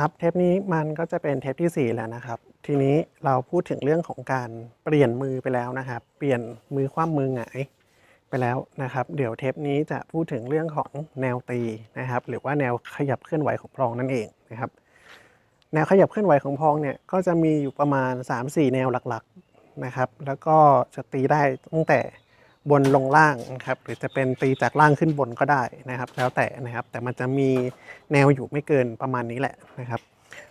ครับเทปนี้มันก็จะเป็นเทปที่ 4 แล้วนะครับ ทีนี้เราพูดถึงเรื่องของการเปลี่ยนมือไปแล้วนะครับ เปลี่ยนมือคว่ำมือหงายไปแล้วนะครับ เดี๋ยวเทปนี้จะพูดถึงเรื่องของแนวตีนะครับ หรือว่าแนวขยับเคลื่อนไหวของพลองนั่นเองนะครับ แนวขยับเคลื่อนไหวของพลองเนี่ยก็จะมีอยู่ประมาณ 3-4 แนวหลักๆนะครับ แล้วก็จะตีได้ตั้งแต่ บนลงล่างนะครับหรือจะเป็นตีจากล่างขึ้นบนก็ได้นะครับ แล้วแต่นะครับ แต่มันจะมีแนวอยู่ไม่เกินประมาณนี้แหละนะครับ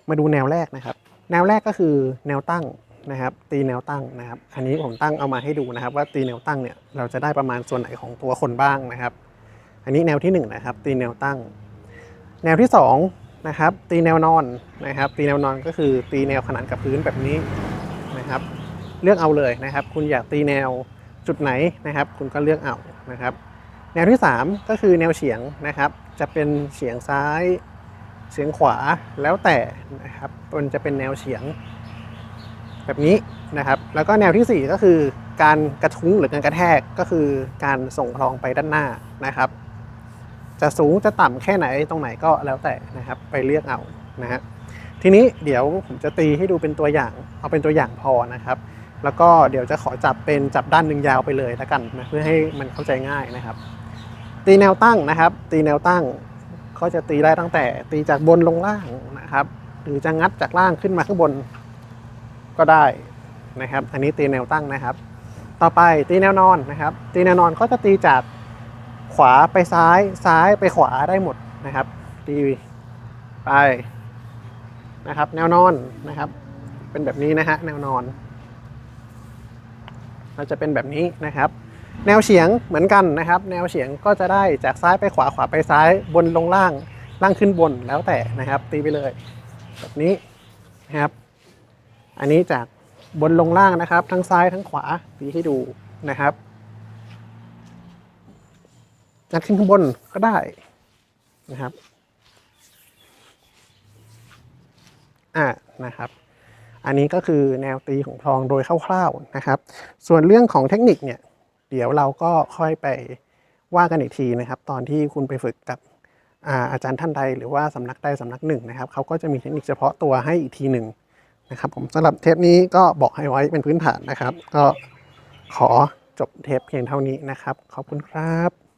มาดูแนวแรกนะครับ แนวแรกก็คือแนวตั้งนะครับ ตีแนวตั้งนะครับ อันนี้ผมตั้งเอามาให้ดูนะครับ ว่าตีแนวตั้งเนี่ยเราจะได้ประมาณส่วนไหนของตัวคนบ้างนะครับ อันนี้แนวที่หนึ่งนะครับ ตีแนวตั้ง แนวที่สองนะครับตีแนวนอนนะครับ ตีแนวนอนก็คือตีแนวขนานกับพื้นแบบนี้นะครับ เลือกเอาเลยนะครับ คุณอยากตีแนว จุดไหนนะครับ คุณก็เลือกเอานะครับ แนวที่ 3 ก็คือแนวเฉียงนะครับ จะเป็นเฉียงซ้ายเฉียงขวาแล้วแต่นะครับมันจะเป็นแนวเฉียง แบบนี้นะครับ แล้วก็แนวทีสี่4 ก็คือการกระทุ้งหรือการกระแทกก็คือการส่งพลองไปด้านหน้านะครับ จะสูงจะต่ำแค่ไหนตรงไหนก็แล้วแต่นะครับ ไปเลือกเอานะฮะทีนี้เดี๋ยวผมจะตีให้ดูเป็นตัวอย่าง เอาเป็นตัวอย่างพอนะครับ แล้วก็เดี๋ยวจะขอจับเป็นจับด้านหนึ่งยาวไปเลยแล้วกันนะเพื่อให้มันเข้าใจง่ายนะครับ ตีแนวตั้งนะครับ ตีแนวตั้งก็จะตีได้ตั้งแต่ตีจากบนลงล่างนะครับ หรือจะงัดจากล่างขึ้นมาข้างบนก็ได้นะครับ อันนี้ตีแนวตั้งนะครับ ต่อไปตีแนวนอนนะครับ ตีแนวนอนก็จะตีจากขวาไปซ้ายซ้ายไปขวาได้หมดนะครับ ตีไปนะครับ แนวนอนนะครับ เป็นแบบนี้นะฮะแนวนอน เราจะเป็นแบบนี้นะครับ แนวเฉียงเหมือนกันนะครับ แนวเฉียงก็จะได้จากซ้ายไปขวาขวาไปซ้ายบนลงล่างล่างขึ้นบนแล้วแต่นะครับ ตีไปเลย แบบนี้นะครับ อันนี้จากบนลงล่างนะครับ ทั้งซ้ายทั้งขวาตีให้ดูนะครับจากขึ้นข้างบนก็ได้นะครับ อ่านะครับ อันนี้ก็คือแนวตีของพลองโดยคร่าวๆนะครับ ส่วนเรื่องของเทคนิคเนี่ยเดี๋ยวเราก็ค่อยไปว่ากันอีกทีนะครับ ตอนที่คุณไปฝึกกับอาอาจารย์ท่านใดหรือว่าสำนักใดสำนักหนึ่งนะครับเขาก็จะมีเทคนิคเฉพาะตัวให้อีกทีหนึ่งนะครับผมสำหรับเทปนี้ก็บอกให้ไว้เป็นพื้นฐานนะครับ ก็ขอจบเทปเพียงเท่านี้นะครับ ขอบคุณครับ